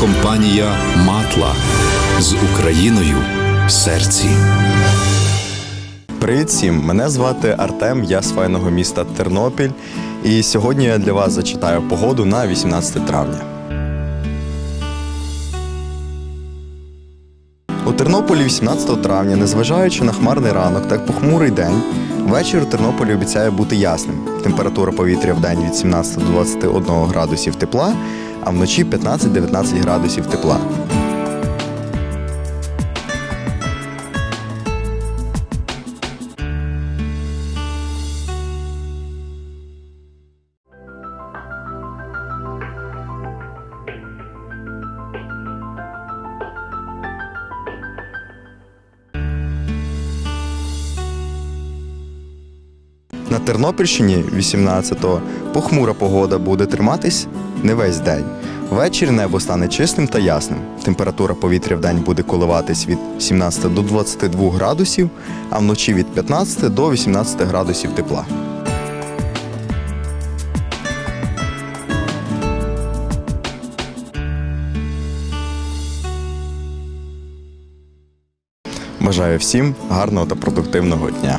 компанія Матла з Україною в серці. Привіт всім! Мене звати Артем, я з файного міста Тернопіль. І сьогодні я для вас зачитаю погоду на 18 травня. У Тернополі 18 травня, незважаючи на хмарний ранок та похмурий день, вечір у Тернополі обіцяє бути ясним. Температура повітря в день від 17 до 21 градусів тепла, а вночі 15-19 градусів тепла. На Тернопільщині 18-го похмура погода буде триматись не весь день. Ввечері небо стане чистим та ясним. Температура повітря в день буде коливатись від 17 до 22 градусів, а вночі від 15 до 18 градусів тепла. Бажаю всім гарного та продуктивного дня.